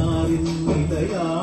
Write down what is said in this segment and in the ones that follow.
കരുണാവിൻ ദയാ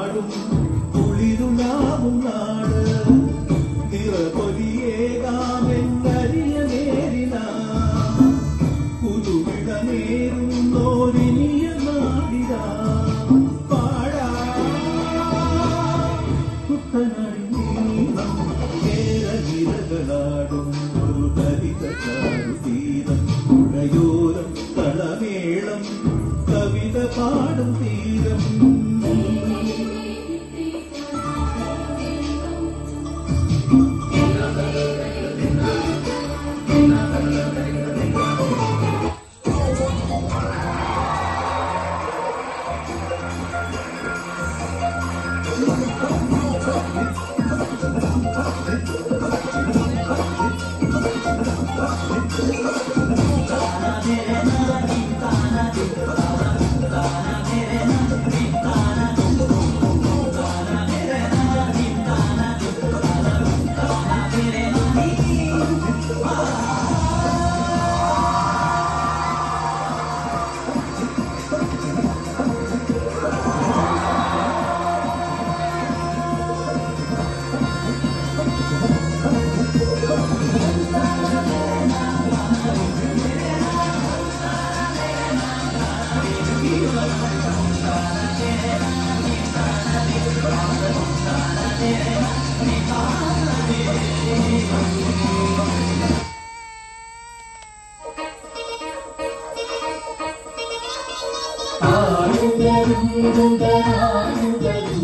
Aarundam, aarundam, aarundam,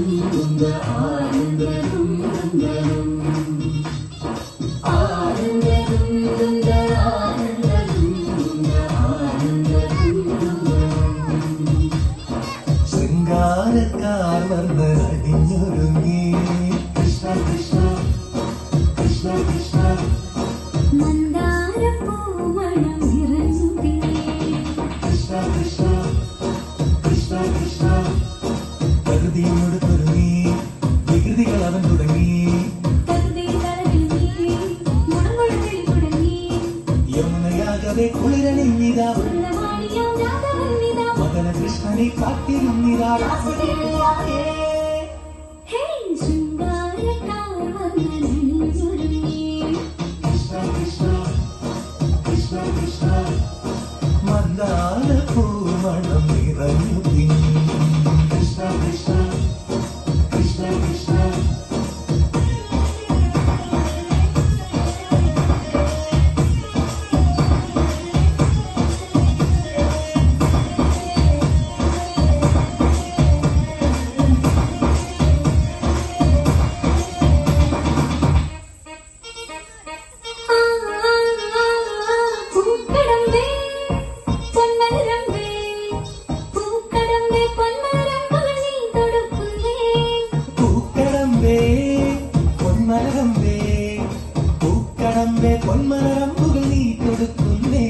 aarundam. പ്രകൃതിയോട് തുടങ്ങി വികൃതികൾ അവൻ തുടങ്ങി യമുനയാകവേ കുളിരണിഞ്ഞിതാ മകന കൃഷ്ണനെ കാത്തിരുന്നിതാ. மணம் പൊന്മലരമ്പുകൾ നീ കൊടുക്കുന്നേ.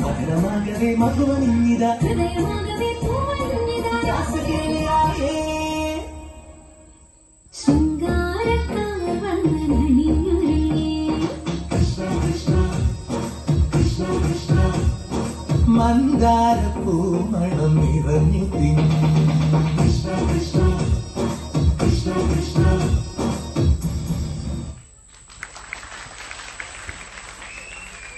മധുരമാകവേ മധുവണിഞ്ഞിത. ശൃംഗാരക്കാർ വന്നണിഞ്ഞുരേ മന്ദാരപ്പൂ മണം നിറഞ്ഞു തിങ്ങി